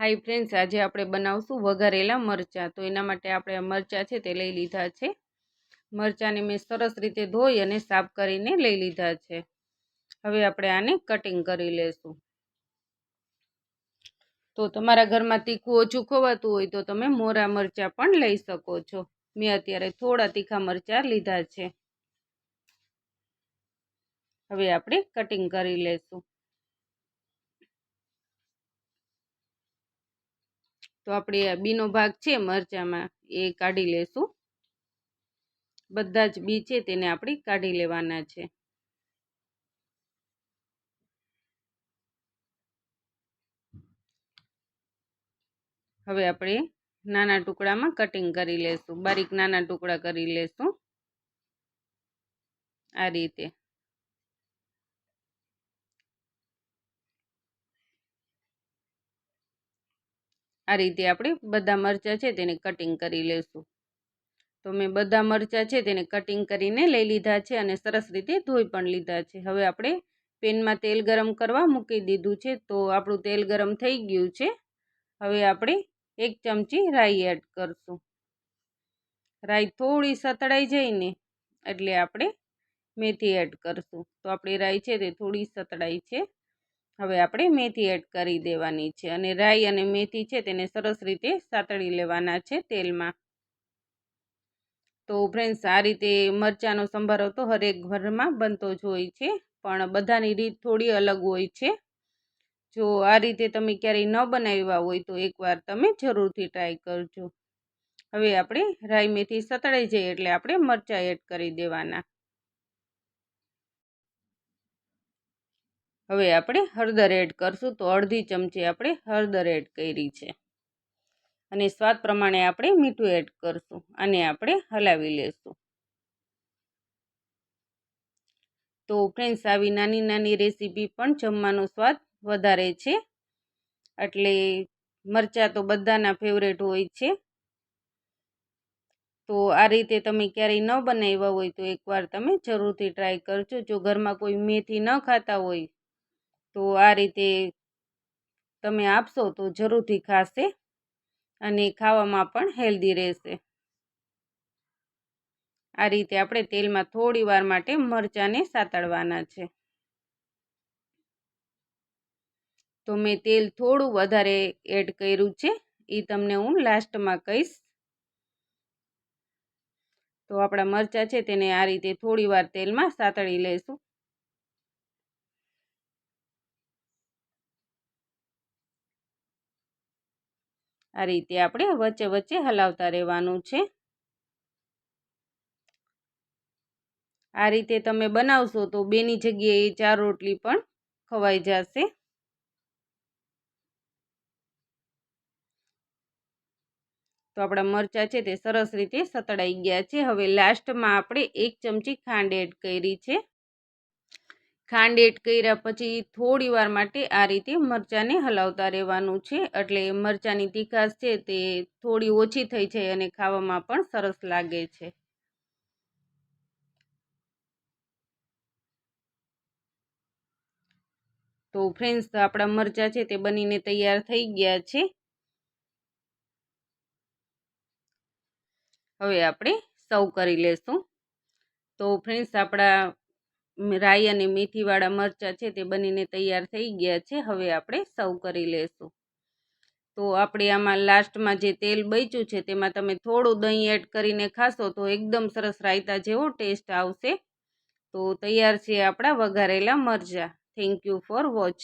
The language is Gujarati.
હાઈ ફ્રેન્ડ્સ, આજે આપણે બનાવશું વઘારેલા મરચાં. તો એના માટે આપણે મરચાં છે તે લઈ લીધા છે. મરચાંને મેં સરસ રીતે ધોઈ અને સાફ કરીને લઈ લીધા છે. હવે આપણે આને કટિંગ કરી લેશું. તો તમારા ઘરમાં તીખું ઓછું ખવાતું હોય તો તમે મોરા મરચાં પણ લઈ શકો છો. મેં અત્યારે થોડા તીખા મરચાં લીધા છે. હવે આપણે કટિંગ કરી લેશું. તો આપણે બીનો ભાગ છે, મરચાંમાં એ કાઢી લેશું. બધા જ બી છે, તેને આપણે કાઢી લેવાના છે. હવે આપણે નાના ટુકડામાં કટિંગ કરી લેશું. બારીક નાના ટુકડા કરી લેશું. આ રીતે. આ રીતે આપણે બધા મરચાં છે તેને કટિંગ કરી લેશું. તો મેં બધા મરચાં છે તેને કટિંગ કરીને લઈ લીધા છે અને સરસ રીતે ધોઈ પણ લીધા છે. હવે આપણે પેનમાં તેલ ગરમ કરવા મૂકી દીધું છે તો આપણું તેલ ગરમ થઈ ગયું છે. હવે આપણે એક ચમચી રાઈ એડ કરશું. રાઈ થોડી સતળાઈ જઈને એટલે આપણે મેથી એડ કરશું. તો આપણી રાઈ છે તે થોડી સતળાઈ છે. હવે આપણે મેથી એડ કરી દેવાની છે અને રાઈ અને મેથી છે તેને સરસ રીતે સાતળી લેવાના છે તેલમાં. તો ફ્રેન્ડ્સ આ રીતે મરચાંનો સંભારો તો હરેક ઘરમાં બનતો જ હોય છે, પણ બધાની રીત થોડી અલગ હોય છે. જો આ રીતે તમે ક્યારેય ન બનાવ્યા હોય તો એકવાર તમે જરૂરથી ટ્રાય કરજો. હવે આપણે રાઈ મેથી સતળાઈ જઈએ એટલે આપણે મરચાં એડ કરી દેવાના. હવે આપણે હળદર એડ કરશું તો અડધી ચમચી આપણે હળદર એડ કરી છે. અને સ્વાદ પ્રમાણે આપણે મીઠું એડ કરશું અને આપણે હલાવી લેશું. તો ફ્રેન્ડ્સ આવી નાની નાની રેસીપી પણ જમવાનો સ્વાદ વધારે છે. એટલે મરચાં તો બધાના ફેવરેટ હોય છે. તો આ રીતે તમે ક્યારેય ન બનાવ્યા હોય તો એકવાર તમે જરૂરથી ટ્રાય કરજો. જો ઘરમાં કોઈ મેથી ન ખાતા હોય તો આ રીતે તમે આપશો તો જરૂરથી ખાશે અને ખાવામાં પણ હેલ્ધી રહેશે. આ રીતે આપણે તેલમાં થોડી વાર માટે મરચાંને સાતળવાના છે. તો મેં તેલ થોડું વધારે એડ કર્યું છે એ તમને હું લાસ્ટમાં કહીશ. તો આપણા મરચાં છે તેને આ રીતે થોડી વાર તેલમાં સાતળી લઈશું આ રીતે આપણે વચ્ચે વચ્ચે હલાવતા રહેવાનું છે. આ રીતે તમે બનાવશો તો બેની જગ્યાએ ચાર રોટલી પણ ખવાઈ જશે. તો આપણા મરચાં છે તે સરસ રીતે સતળાઈ ગયા છે. હવે લાસ્ટમાં આપણે એક ચમચી ખાંડ એડ કરી છે. ખાંડ એડ કર્યા પછી થોડી વાર માટે આ રીતે મરચાંને હલાવતા રહેવાનું છે. એટલે મરચાંની તીખાશ છે તે થોડી ઓછી થઈ જાય અને ખાવામાં પણ સરસ લાગે છે. તો ફ્રેન્ડ્સ, આપણા મરચાં છે તે બનીને તૈયાર થઈ ગયા છે. હવે આપણે સર્વ કરી લેશું. તો ફ્રેન્ડ્સ, આપણા રાઈ અને મેથીવાળા મરચાં છે તે બનીને તૈયાર થઈ ગયા છે. હવે આપણે સર્વ કરી લેશું. તો આપણે આમાં લાસ્ટમાં જે તેલ બચ્યું છે તેમાં તમે થોડું દહીં એડ કરીને ખાશો તો એકદમ સરસ રાયતા જેવો ટેસ્ટ આવશે. તો તૈયાર છે આપણા વઘારેલા મરચાં. Thank you for watch.